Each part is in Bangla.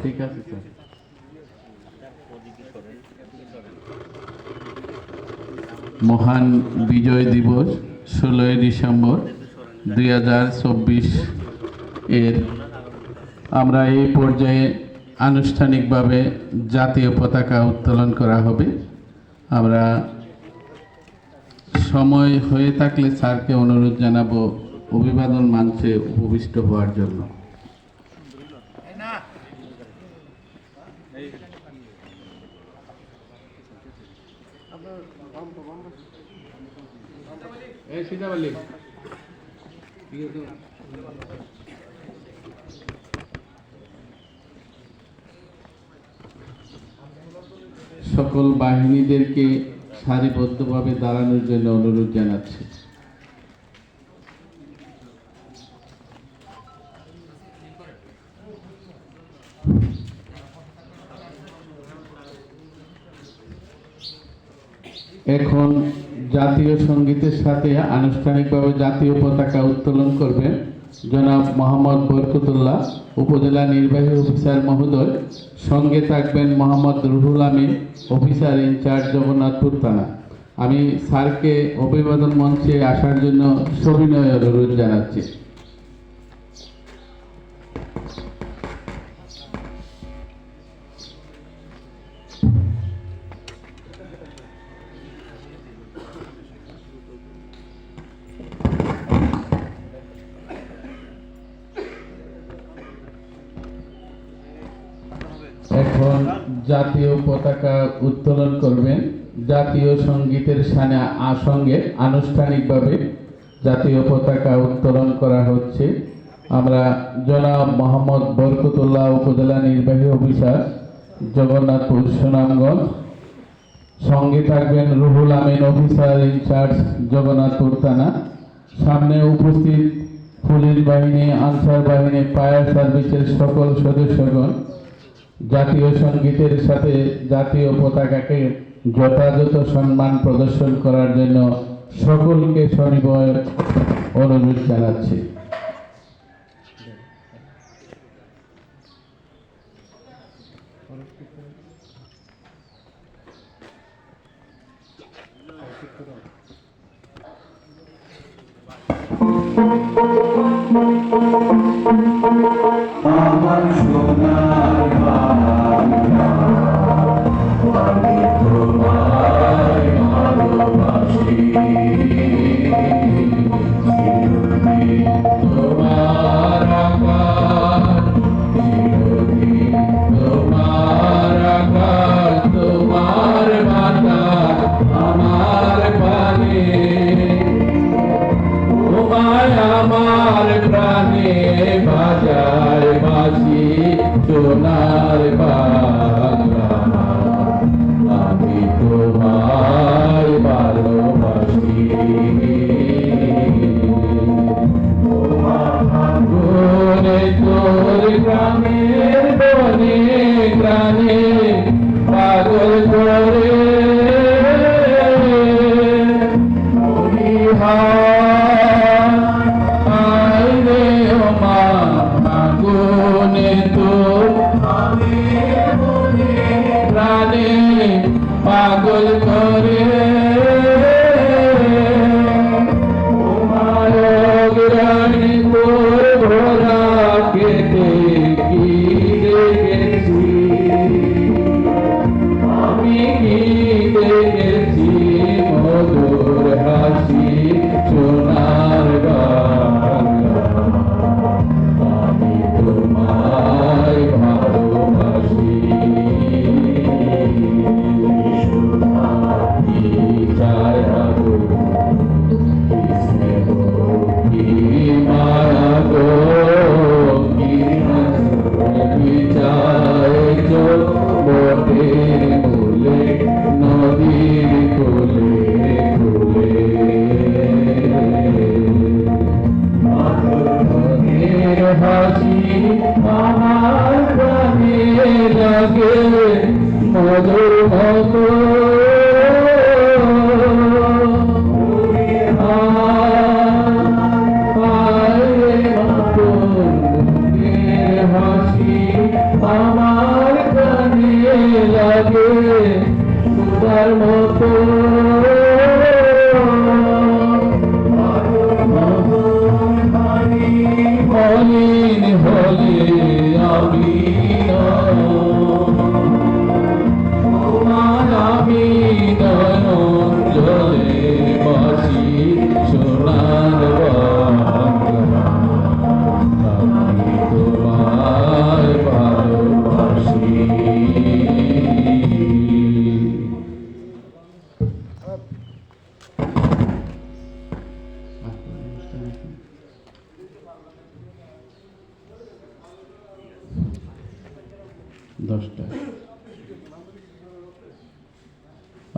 ঠিক আছে স্যার। মহান বিজয় দিবস ষোলোই ডিসেম্বর দুই হাজার চব্বিশ এর আমরা এই পর্যায়ে আনুষ্ঠানিকভাবে জাতীয় পতাকা উত্তোলন করা হবে। আমরা সময় হয়ে থাকলে স্যারকে অনুরোধ জানাব অভিবাদন মঞ্চে উপবিষ্ট হওয়ার জন্য। সকল বাহিনীদেরকে সারিবদ্ধভাবে দাঁড়ানোর জন্য অনুরোধ জানাচ্ছি। এখন জাতীয় সঙ্গীতের সাথে আনুষ্ঠানিকভাবে জাতীয় পতাকা উত্তোলন করবেন। জনাব মোহাম্মদ বরকতুল্লাহ, উপজেলা নির্বাহী অফিসার মহোদয়, সঙ্গে থাকবেন Mohammad Ruhul Amin, officer in charge Jagannathpur থানা। আমি স্যারকে অভিবাদন মঞ্চে আসার জন্য সবিনয় অনুরোধ জানাচ্ছি। এখন জাতীয় পতাকা উত্তোলন করবেন। জাতীয় সঙ্গীতের সানে আ- সঙ্গে আনুষ্ঠানিকভাবে জাতীয় পতাকা উত্তোলন করা হচ্ছে। আমরা জনাব মোহাম্মদ বরকতুল্লাহ উপজেলা নির্বাহী অফিসার জগন্নাথপুর সুনামগঞ্জ। সঙ্গে থাকবেন Ruhul Amin officer in charge Jagannathpur থানা। সামনে উপস্থিত পুলিশ বাহিনী, আনসার বাহিনী, ফায়ার সার্ভিসের সকল সদস্যগণ জাতীয় সঙ্গীতের সাথে জাতীয় পতাকাকে যথাযথ সম্মান প্রদর্শন করার জন্য সকলকে স্বনির্ভর অনুরোধ জানাচ্ছি। আমার সোনার বাংলা পাগল করে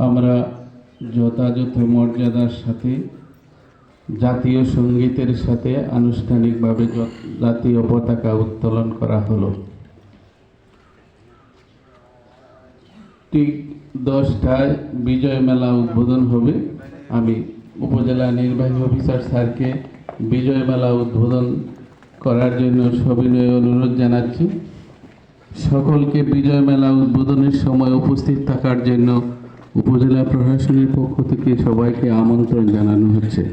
আমরা যথাযথ মর্যাদার সাথে জাতীয় সঙ্গীতের সাথে আনুষ্ঠানিকভাবে জাতীয় পতাকা উত্তোলন করা হলো। ঠিক দশটায় বিজয় মেলা উদ্বোধন হবে। আমি উপজেলা নির্বাহী অফিসার স্যারকে বিজয় মেলা উদ্বোধন করার জন্য সবিনয় অনুরোধ জানাচ্ছি। সকলকে বিজয় মেলা উদ্বোধনের সময় উপস্থিত থাকার জন্য উপজেলা প্রশাসনের পক্ষ থেকে সবাইকে আমন্ত্রণ জানানো হচ্ছে।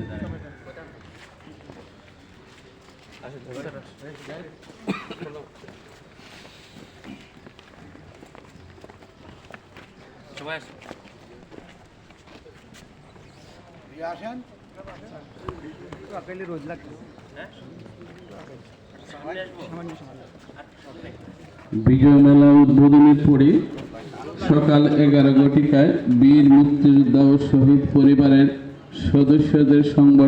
রোজ লাগছে। বিজয় মেলা উদ্বোধনের পরে সকাল এগারো ঘটিকায় বীর মুক্তিযোদ্ধা ও শহীদ পরিবারের সদস্যদের সংবর্ধনা